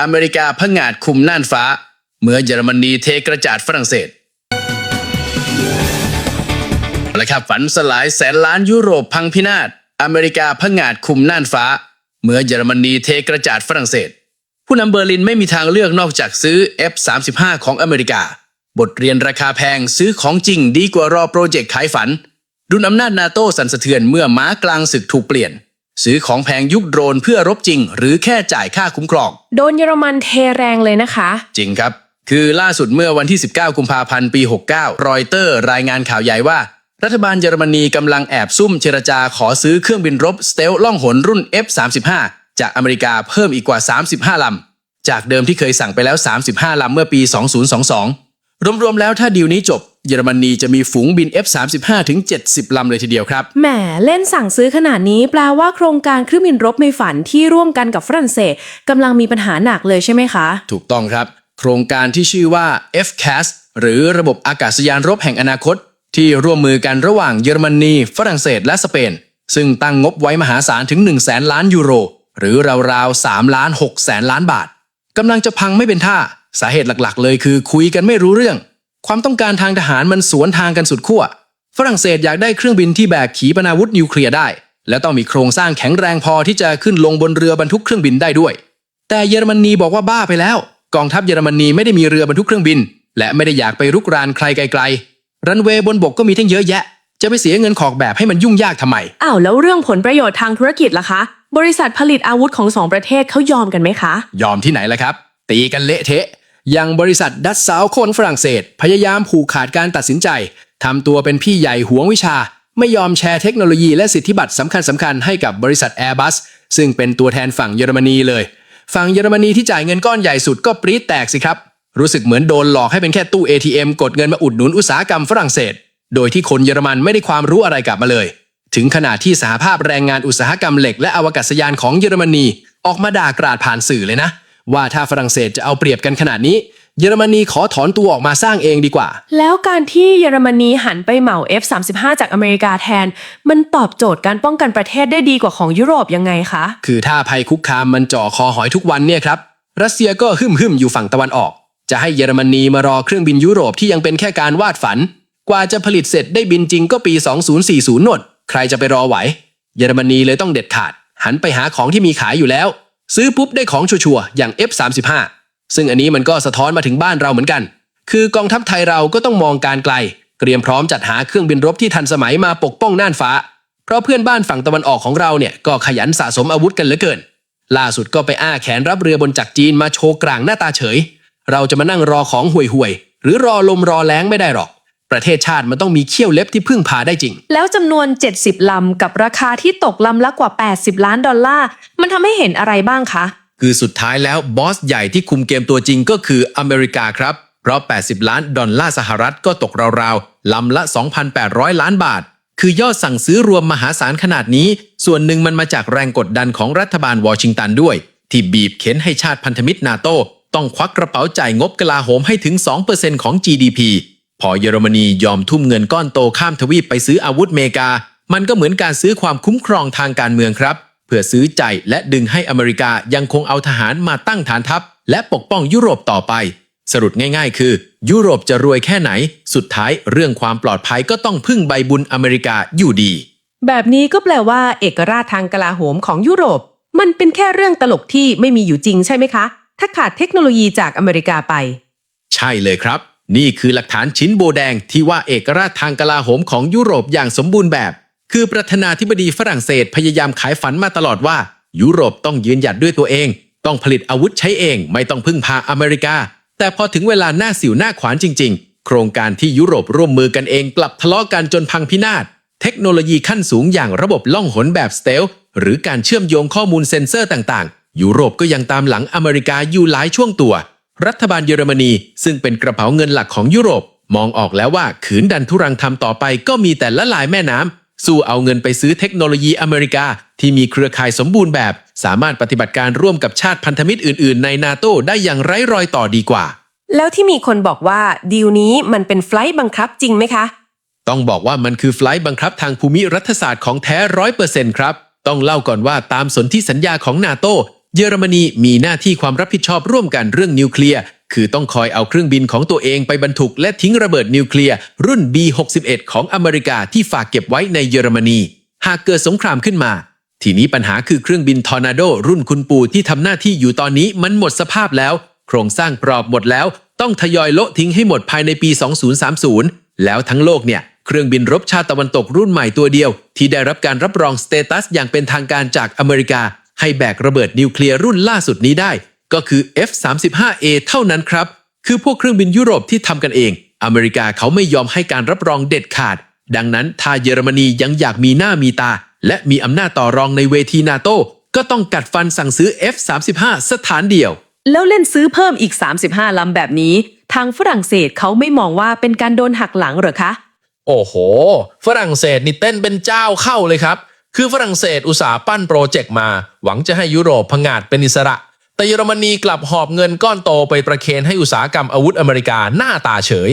อเมริกาพงาดคุมน่านฟ้า เมื่อเยอรมนีเทกระจาดฝรั่งเศสและครับฝันสลายแสนล้านยุโรปพังพินาศ อเมริกาพงาดคุมน่านฟ้า เมื่อเยอรมนีเทกระจาดฝรั่งเศส ผู้นำเบอร์ลินไม่มีทางเลือกนอกจากซื้อ F-35 ของอเมริกา บทเรียนราคาแพงซื้อของจริงดีกว่ารอโปรเจกต์ขายฝัน ดุลอำนาจนาโต้สั่นสะเทือนเมื่อม้ากลางศึกถูกเปลี่ยน ซื้อของแพงยุคโดรนเพื่อรบจริง หรือแค่จ่ายค่าคุ้มครอง โดนเยอรมันเทแรงเลยนะคะ จริงครับ คือล่าสุดเมื่อวันที่ 19 กุมภาพันธ์ปี 69 รอยเตอร์รายงานข่าวใหญ่ว่า รัฐบาลเยอรมนีกำลังแอบซุ่มเจรจาขอซื้อเครื่องบินรบสเตลล่องหนรุ่น F-35 จากอเมริกาเพิ่มอีกกว่า 35 ลำ จากเดิมที่เคยสั่งไปแล้ว 35 ลำเมื่อปี 2022 รวมๆแล้วถ้าดีลนี้จบเยอรมนีจะมีฝูงบิน F-35 ถึง 70 ลำเลยทีเดียวครับ แหมเล่นสั่งซื้อขนาดนี้แปลว่าโครงการเครื่องบินรบในฝันที่ร่วมกันกับฝรั่งเศสกำลังมีปัญหาหนักเลยใช่ไหมคะ ถูกต้องครับ โครงการที่ชื่อว่า FCAS หรือระบบอากาศยานรบแห่งอนาคต ที่ร่วมมือกันระหว่างเยอรมนี ฝรั่งเศส และสเปน ซึ่งตั้งงบไว้มหาศาลถึง 1 0 0 0 0แสนล้านยูโร หรือราวๆ3ล้าน6แสนล้านบาทกำลังจะพังไม่เป็นท่า สาเหตุหลักๆ เลยคือคุยกันไม่รู้เรื่อง ความต้องการทางทหารมันสวนทางกันสุดขั้วฝรั่งเศสอยากได้เครื่องบินที่แบกขีปนาวุธนิวเคลียร์ได้ และต้องมีโครงสร้างแข็งแรงพอที่จะขึ้นลงบนเรือบรรทุกเครื่องบินได้ด้วย แต่เยอรมนีบอกว่าบ้าไปแล้ว กองทัพเยอรมนีไม่ได้มีเรือบรรทุกเครื่องบิน และไม่ได้อยากไปรุกรานใครไกลๆ รันเวย์บนบกก็มีทั้งเยอะแยะ จะไปเสียเงินขอกแบบให้มันยุ่งยากทำไม อ้าวแล้วเรื่องผลประโยชน์ทางธุรกิจล่ะคะ บริษัทผลิตอาวุธของสองประเทศเขายอมกันไหมคะ ยอมที่ไหนล่ะครับ ตีกันเละเทะ อย่างบริษัทดัตซาวคนฝรั่งเศส พยายามผูกขาดการตัดสินใจทำตัวเป็นพี่ใหญ่หวงวิชา ไม่ยอมแชร์เทคโนโลยีและสิทธิบัตรสำคัญสำคัญให้กับบริษัท Airbus ซึ่งเป็นตัวแทนฝั่งเยอรมนีเลย ฝั่งเยอรมนีที่จ่ายเงินก้อนใหญ่สุดก็ปรี๊ดแตกสิครับ รู้สึกเหมือนโดนหลอกให้เป็นแค่ตู้ ATM กดเงินมาอุดหนุนอุตสาหกรรมฝรั่งเศส โดยที่คนเยอรมันไม่ได้ความรู้อะไรกลับมาเลย ถึงขนาดที่สหภาพแรงงานอุตสาหกรรมเหล็กและอวกาศยานของเยอรมนี ออกมาด่ากราดผ่านสื่อเลยนะ ว่าถ้าฝรั่งเศสจะเอาเปรียบกันขนาดนี้ เยอรมนีขอถอนตัวออกมาสร้างเองดีกว่า แล้วการที่เยอรมนีหันไปเหมา F35 จากอเมริกาแทน มันตอบโจทย์การป้องกันประเทศได้ดีกว่าของยุโรปยังไงคะ คือถ้าภัยคุกคามมันจ่อคอหอยทุกวันเนี่ยครับรัสเซียก็หึมหึมๆอยู่ฝั่งตะวันออก จะให้เยอรมนีมารอเครื่องบินยุโรปที่ยังเป็นแค่การวาดฝัน กว่าจะผลิตเสร็จได้บินจริงก็ปี 2040นวดใครจะไปรอไหว เยอรมนีเลยต้องเด็ดขาด หันไปหาของที่มีขายอยู่แล้ว ซื้อปุ๊บได้ของชัวร์ๆอย่าง F35 ซึ่งอันนี้มันก็สะท้อนมาถึงบ้านเราเหมือนกัน คือกองทัพไทยเราก็ต้องมองการไกล เตรียมพร้อมจัดหาเครื่องบินรบที่ทันสมัยมาปกป้องน่านฟ้า เพราะเพื่อนบ้านฝั่งตะวันออกของเราเนี่ยก็ขยันสะสมอาวุธกันเหลือเกิน ล่าสุดก็ไปอ้าแขนรับเรือบนจักจีนมาโชว์กลางหน้าตาเฉย เราจะมานั่งรอของห่วยๆหรือรอลมรอแล้งไม่ได้หรอก ประเทศชาติมันต้องมีเขี้ยวเล็บที่พึ่งพาได้จริง แล้วจำนวน 70 ลำ กับราคาที่ตกลำละกว่า 80 ล้านดอลลาร์ มันทำให้เห็นอะไรบ้างคะ คือสุดท้ายแล้วบอสใหญ่ที่คุมเกมตัวจริงก็คืออเมริกาครับ เพราะ 80 ล้านดอลลาร์สหรัฐก็ตกราวๆ ลำละ 2,800 ล้านบาท คือยอดสั่งซื้อรวมมหาศาลขนาดนี้ ส่วนหนึ่งมันมาจากแรงกดดันของรัฐบาลวอชิงตันด้วย ที่บีบเข็นให้ชาติพันธมิตรนาโตต้องควักกระเป๋าจ่ายงบกลาโหมให้ถึง 2%ของ GDP พ อเยอรมนียอมทุ่มเงินก้อนโตข้ามทวีปไปซื้ออาวุธเมกา มันก็เหมือนการซื้อความคุ้มครองทางการเมืองครับ เพื่อซื้อใจและดึงให้อเมริกายังคงเอาทหารมาตั้งฐานทัพ และปกป้องยุโรปต่อไป สรุปง่าย ๆ คือ ยุโรปจะรวยแค่ไหน สุดท้ายเรื่องความปลอดภัยก็ต้องพึ่งใบบุญอเมริกาอยู่ดี แบบนี้ก็แปลว่า เอกราชทางกลาโหมของยุโรป มันเป็นแค่เรื่องตลกที่ไม่มีอยู่จริงใช่ไหมคะ ถ้าขาดเทคโนโลยีจากอเมริกาไป ใช่เลยครับ นี่คือหลักฐานชิ้นโบแดงที่ว่าเอกราชทางกลาโหมของยุโรปอย่างสมบูรณ์แบบ คือประธานาธิบดีฝรั่งเศสพยายามขายฝันมาตลอดว่า ยุโรปต้องยืนหยัดด้วยตัวเอง ต้องผลิตอาวุธใช้เอง ไม่ต้องพึ่งพาอเมริกา แต่พอถึงเวลาหน้าสิวหน้าขวานจริง ๆ โครงการที่ยุโรปร่วมมือกันเองกลับทะเลาะกันจนพังพินาศเทคโนโลยีขั้นสูงอย่างระบบล่องหนแบบสเตลหรือการเชื่อมโยงข้อมูลเซ็นเซอร์ต่างๆ ยุโรปก็ยังตามหลังอเมริกาอยู่หลายช่วงตัว รัฐบาลเยอรมนีซึ่งเป็นกระเป๋าเงินหลักของยุโรป มองออกแล้วว่าขืนดันทุรังทำต่อไปก็มีแต่ละลายแม่น้ำสู้เอาเงินไปซื้อเทคโนโลยีอเมริกา ที่มีเครือข่ายสมบูรณ์แบบ สามารถปฏิบัติการร่วมกับชาติพันธมิตรอื่น ๆ ในนาโตได้อย่างไร้รอยต่อดีกว่า แล้วที่มีคนบอกว่าดีลนี้มันเป็นไฟลท์บังคับจริงไหมคะ ต้องบอกว่ามันคือไฟลท์บังคับทางภูมิรัฐศาสตร์ของแท้ร้อยเปอร์เซ็นต์ครับต้องเล่าก่อนว่าตามสนธิสัญญาของนาโต เยอรมนีมีหน้าที่ความรับผิดชอบร่วมกันเรื่องนิวเคลียร์ คือต้องคอยเอาเครื่องบินของตัวเองไปบรรทุกและทิ้งระเบิดนิวเคลียร์รุ่น B61 ของอเมริกาที่ฝากเก็บไว้ในเยอรมนี หากเกิดสงครามขึ้นมา ทีนี้ปัญหาคือเครื่องบินทอร์นาโดรุ่นคุณปู่ที่ทำหน้าที่อยู่ตอนนี้มันหมดสภาพแล้ว โครงสร้างกรอบหมดแล้ว ต้องทยอยโละทิ้งให้หมดภายในปี 2030 แล้วทั้งโลกเนี่ยเครื่องบินรบชาติตะวันตกรุ่นใหม่ตัวเดียว ที่ได้รับการรับรองสเตตัสอย่างเป็นทางการจากอเมริกา ให้แบกระเบิดนิวเคลียร์รุ่นล่าสุดนี้ได้ ก็คือ F-35A เท่านั้นครับ คือพวกเครื่องบินยุโรปที่ทำกันเอง อเมริกาเขาไม่ยอมให้การรับรองเด็ดขาด ดังนั้นถ้าเยอรมนียังอยากมีหน้ามีตา และมีอำนาจต่อรองในเวทีนาโตก็ต้องกัดฟันสั่งซื้อ F-35 สถานเดียว แล้วเล่นซื้อเพิ่มอีก 35 ลำแบบนี้ ทางฝรั่งเศสเขาไม่มองว่าเป็นการโดนหักหลังเหรอคะ โอ้โห ฝรั่งเศสนี่เต้นเป็นเจ้าเข้าเลยครับ คือฝรั่งเศสอุตสาห์ปั้นโปรเจกต์มา หวังจะให้ยุโรปผงาดเป็นอิสระ แต่เยอรมนีกลับหอบเงินก้อนโตไปประเคนให้อุตสาหกรรมอาวุธอเมริกาหน้าตาเฉย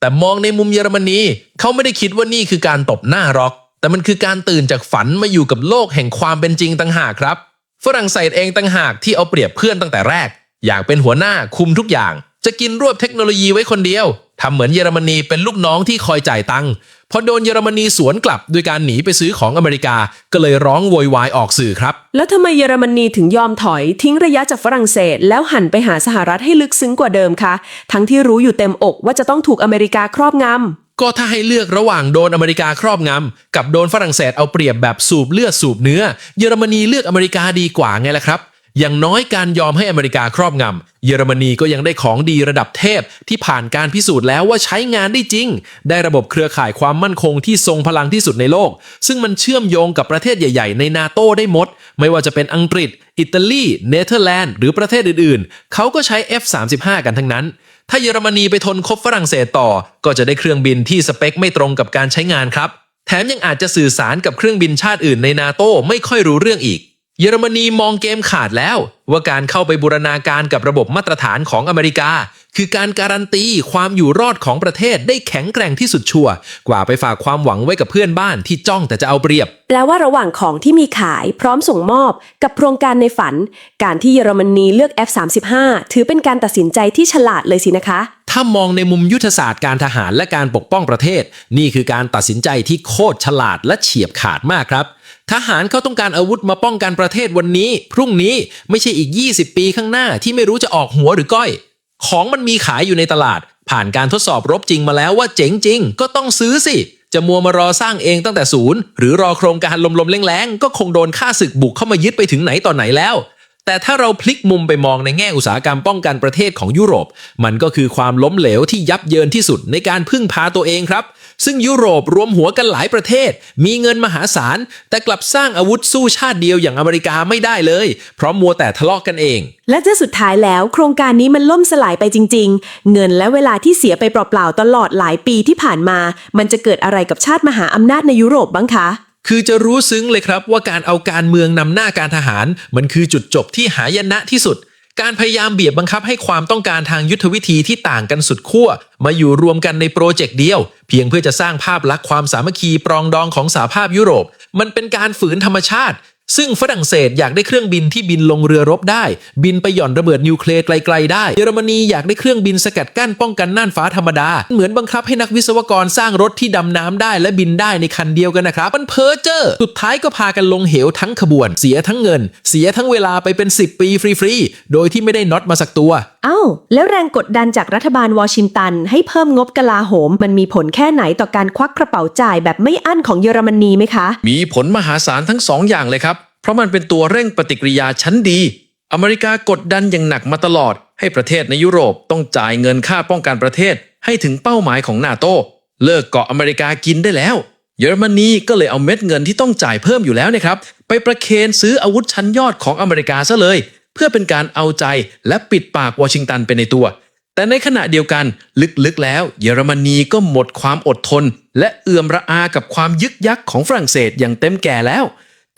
แต่มองในมุมเยอรมนีเขาไม่ได้คิดว่านี่คือการตบหน้าร็อก แต่มันคือการตื่นจากฝันมาอยู่กับโลกแห่งความเป็นจริงต่างหากครับ ฝรั่งเศสเองต่างหากที่เอาเปรียบเพื่อนตั้งแต่แรก อยากเป็นหัวหน้าคุมทุกอย่าง จะกินรวบเทคโนโลยีไว้คนเดียวทำเหมือนเยอรมนีเป็นลูกน้องที่คอยจ่ายตังค์ พอโดนเยอรมนีสวนกลับด้วยการหนีไปซื้อของอเมริกา ก็เลยร้องโวยวายออกสื่อครับ แล้วทำไมเยอรมนีถึงยอมถอยทิ้งระยะจากฝรั่งเศส แล้วหันไปหาสหรัฐให้ลึกซึ้งกว่าเดิมคะทั้งที่รู้อยู่เต็มอกว่าจะต้องถูกอเมริกาครอบงำก็ถ้าให้เลือกระหว่างโดนอเมริกาครอบงำกับโดนฝรั่งเศสเอาเปรียบแบบสูบเลือดสูบเนื้อ เยอรมนีเลือกอเมริกาดีกว่าไงล่ะครับ อย่างน้อยการยอมให้อเมริกาครอบงำ เยอรมนีก็ยังได้ของดีระดับเทพที่ผ่านการพิสูจน์แล้วว่าใช้งานได้จริง ได้ระบบเครือข่ายความมั่นคงที่ทรงพลังที่สุดในโลก ซึ่งมันเชื่อมโยงกับประเทศใหญ่ ๆ ในนาโต้ได้หมด ไม่ว่าจะเป็นอังกฤษ อิตาลี เนเธอร์แลนด์ หรือประเทศอื่นๆ เขาก็ใช้ F35 กันทั้งนั้น ถ้าเยอรมนีไปทนคบฝรั่งเศสต่อ ก็จะได้เครื่องบินที่สเปคไม่ตรงกับการใช้งานครับ แถมยังอาจจะสื่อสารกับเครื่องบินชาติอื่นในนาโต้ไม่ค่อยรู้เรื่องอีก เยอรมนีมองเกมขาดแล้วว่าการเข้าไปบูรณาการกับระบบมาตรฐานของอเมริกา คือการการันตีความอยู่รอดของประเทศได้แข็งแกร่งที่สุดชัวร์กว่าไปฝากความหวังไว้กับเพื่อนบ้านที่จ้องแต่จะเอาเปรียบ แปลว่าระหว่างของที่มีขายพร้อมส่งมอบกับโครงการในฝัน การที่เยอรมนีเลือก F35 ถือเป็นการตัดสินใจที่ฉลาดเลยสินะคะ ถ้ามองในมุมยุทธศาสตร์การทหารและการปกป้องประเทศ นี่คือการตัดสินใจที่โคตรฉลาดและเฉียบขาดมากครับ ทหารเขาต้องการอาวุธมาป้องกันประเทศวันนี้ พรุ่งนี้ไม่ใช่อีก 20 ปีข้างหน้าที่ไม่รู้จะออกหัวหรือก้อย ของมันมีขายอยู่ในตลาด ผ่านการทดสอบรบจริงมาแล้วว่าเจ๋งจริง ก็ต้องซื้อสิ จะมัวมารอสร้างเองตั้งแต่ศูนย์หรือรอโครงการลมๆแรงๆก็คงโดนค่าศึกบุกเข้ามายึดไปถึงไหนต่อไหนแล้ว แต่ถ้าเราพลิกมุมไปมองในแง่อุตสาหกรรมป้องกันประเทศของยุโรป มันก็คือความล้มเหลวที่ยับเยินที่สุดในการพึ่งพาตัวเองครับ ซึ่งยุโรปรวมหัวกันหลายประเทศ มีเงินมหาศาล แต่กลับสร้างอาวุธสู้ชาติเดียวอย่างอเมริกาไม่ได้เลย เพราะมัวแต่ทะเลาะกันเอง และจะสุดท้ายแล้วโครงการนี้มันล่มสลายไปจริง ๆ เงินและเวลาที่เสียไปเปล่าๆตลอดหลายปีที่ผ่านมา มันจะเกิดอะไรกับชาติมหาอำนาจในยุโรปบ้างคะ คือจะรู้ซึ้งเลยครับว่าการเอาการเมืองนำหน้าการทหาร มันคือจุดจบที่หายนะที่สุด การพยายามเบียดบังคับให้ความต้องการทางยุทธวิธีที่ต่างกันสุดขั้วมาอยู่รวมกันในโปรเจกต์เดียว เพียงเพื่อจะสร้างภาพลักษณ์ความสามัคคีปรองดองของสหภาพยุโรป มันเป็นการฝืนธรรมชาติ ซึ่งฝรั่งเศสอยากได้เครื่องบินที่บินลงเรือรบได้ บินไปหย่อนระเบิดนิวเคลียร์ไกลๆได้ เยอรมนีอยากได้เครื่องบินสกัดกั้นป้องกันน่านฟ้าธรรมดา เหมือนบังคับให้นักวิศวกรสร้างรถที่ดำน้ำได้และบินได้ในคันเดียวกันนะครับ มันเพ้อเจ้อสุดท้ายก็พากันลงเหวทั้งขบวน เสียทั้งเงิน เสียทั้งเวลาไปเป็น 10 ปีฟรีๆ โดยที่ไม่ได้น็อตมาสักตัว อ้าแล้วแรงกดดันจากรัฐบาลวอชิงตัน ให้เพิ่มงบกลาโหม มันมีผลแค่ไหนต่อการควักกระเป๋าจ่ายแบบไม่อั้นของเยอรมนีไหมคะ มีผลมหาศาลทั้งสองอย่างเลยครับ เพราะมันเป็นตัวเร่งปฏิกิริยาชั้นดี อเมริกากดดันอย่างหนักมาตลอด ให้ประเทศในยุโรปต้องจ่ายเงินค่าป้องกันประเทศ ให้ถึงเป้าหมายของนาโตเลิกเกาะอเมริกากินได้แล้ว เยอรมนีก็เลยเอาเม็ดเงินที่ต้องจ่ายเพิ่มอยู่แล้วนะครับไปประเคนซื้ออาวุธชั้นยอดของอเมริกาซะเลย เพื่อเป็นการเอาใจและปิดปากวอชิงตันไปในตัว แต่ในขณะเดียวกันลึกๆแล้ว เยอรมนีก็หมดความอดทน และเอื่อมระอากับความยึกยักของฝรั่งเศสอย่างเต็มแก่แล้ว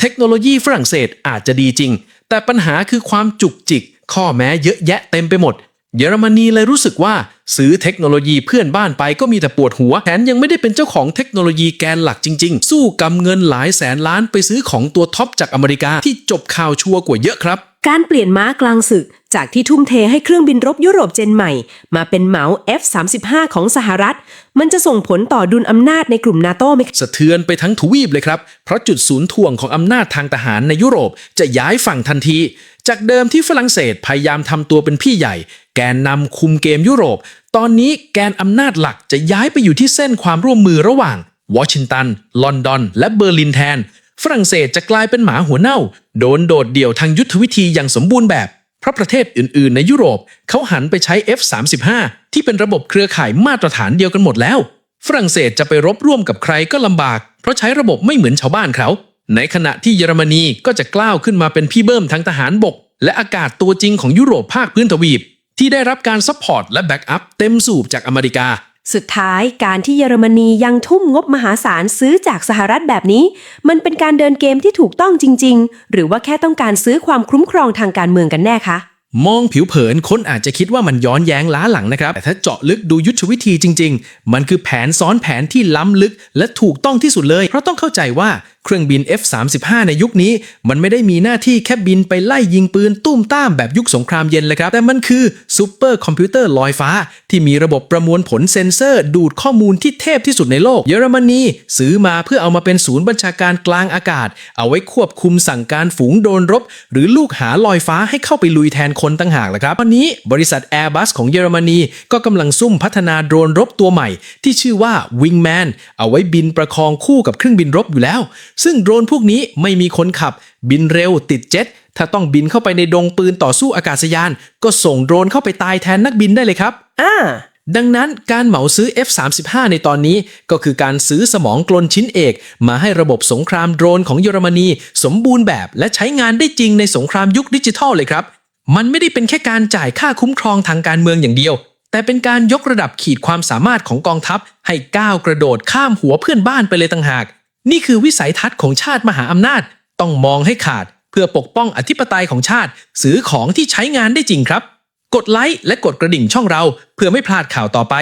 เทคโนโลยีฝรั่งเศสอาจจะดีจริง แต่ปัญหาคือความจุกจิก ข้อแม้เยอะแยะเต็มไปหมด เยอรมนีเลยรู้สึกว่า ซื้อเทคโนโลยีเพื่อนบ้านไปก็มีแต่ปวดหัวแถมยังไม่ได้เป็นเจ้าของเทคโนโลยีแกนหลักจริง ๆ สู้กำเงินหลายแสนล้านไปซื้อของตัวท็อปจากอเมริกาที่จบข่าวชัวร์กว่าเยอะครับ การเปลี่ยนม้ากลางศึก จากที่ทุ่มเทให้เครื่องบินรบยุโรปเจนใหม่ มาเป็นเหมา F-35 ของสหรัฐ มันจะส่งผลต่อดุลอำนาจในกลุ่มนาโต้ไหมคะสะเทือนไปทั้งทวีปเลยครับ เพราะจุดศูนย์ถ่วงของอำนาจทางทหารในยุโรปจะย้ายฝั่งทันที จากเดิมที่ฝรั่งเศสพยายามทำตัวเป็นพี่ใหญ่ แกนนำคุมเกมยุโรป ตอนนี้แกนอำนาจหลักจะย้ายไปอยู่ที่เส้นความร่วมมือระหว่างวอชิงตัน ลอนดอน และเบอร์ลินแทน ฝรั่งเศสจะกลายเป็นหมาหัวเน่า โดนโดดเดี่ยวทางยุทธวิธีอย่างสมบูรณ์แบบเพราะประเทศอื่นๆ ในยุโรปเขาหันไปใช้ F-35 ที่เป็นระบบเครือข่ายมาตรฐานเดียวกันหมดแล้ว ฝรั่งเศสจะไปรบร่วมกับใครก็ลำบาก เพราะใช้ระบบไม่เหมือนชาวบ้านเขา ในขณะที่เยอรมนีก็จะกล้าวขึ้นมาเป็นพี่เบิ้มทั้งทหารบก และอากาศตัวจริงของยุโรปภาคพื้นทวีป ที่ได้รับการซัพพอร์ตและแบ็กอัพเต็มสูบจากอเมริกา สุดท้ายการที่เยอรมนียังทุ่มงบมหาศาลซื้อจากสหรัฐแบบนี้ มันเป็นการเดินเกมที่ถูกต้องจริง ๆ หรือว่าแค่ต้องการซื้อความคุ้มครองทางการเมืองกันแน่คะมองผิวเผินคนอาจจะคิดว่ามันย้อนแย้งล้าหลังนะครับ แต่ถ้าเจาะลึกดูยุทธวิธีจริง ๆ มันคือแผนซ้อนแผนที่ล้ำลึก และถูกต้องที่สุดเลย เพราะต้องเข้าใจว่า เครื่องบิน F-35 ในยุคนี้ มันไม่ได้มีหน้าที่แค่บินไปไล่ยิงปืนตุ้มต้ามแบบยุคสงครามเย็นเลยครับ แต่มันคือซูเปอร์คอมพิวเตอร์ลอยฟ้า ที่มีระบบประมวลผลเซ็นเซอร์ ดูดข้อมูลที่เทพที่สุดในโลก เยอรมนีซื้อมาเพื่อเอามาเป็นศูนย์บัญชาการกลางอากาศ เอาไว้ควบคุมสั่งการฝูงโดรนรบ หรือลูกหาลอยฟ้าให้เข้าไปลุยแทนคนตั้งหากแหละครับตอนนี้บริษัท Airbus ของเยอรมนีก็กำลังซุ่มพัฒนาโดรนรบตัวใหม่ ที่ชื่อว่า Wingman เอาไว้บินประคองคู่กับเครื่องบินรบอยู่แล้วซึ่งโดรนพวกนี้ไม่มีคนขับ บินเร็วติดเจ็ต ถ้าต้องบินเข้าไปในดงปืนต่อสู้อากาศยาน ก็ส่งโดรนเข้าไปตายแทนนักบินได้เลยครับ อ่าดังนั้นการเหมาซื้อ F-35 ในตอนนี้ก็คือการซื้อสมองกลนชิ้นเอก มาให้ระบบสงครามโดรนของเยอรมนี สมบูรณ์แบบและใช้งานได้จริงในสงครามยุคดิจิทัลเลยครับ มันไม่ได้เป็นแค่การจ่ายค่าคุ้มครองทางการเมืองอย่างเดียว แต่เป็นการยกระดับขีดความสามารถของกองทัพ ให้ก้าวกระโดดข้ามหัวเพื่อนบ้านไปเลยต่างหาก นี่คือวิสัยทัศน์ของชาติมหาอำนาจต้องมองให้ขาด เพื่อปกป้องอธิปไตยของชาติ ซื้อของที่ใช้งานได้จริงครับ กดไลค์และกดกระดิ่งช่องเรา เพื่อไม่พลาดข่าวต่อไป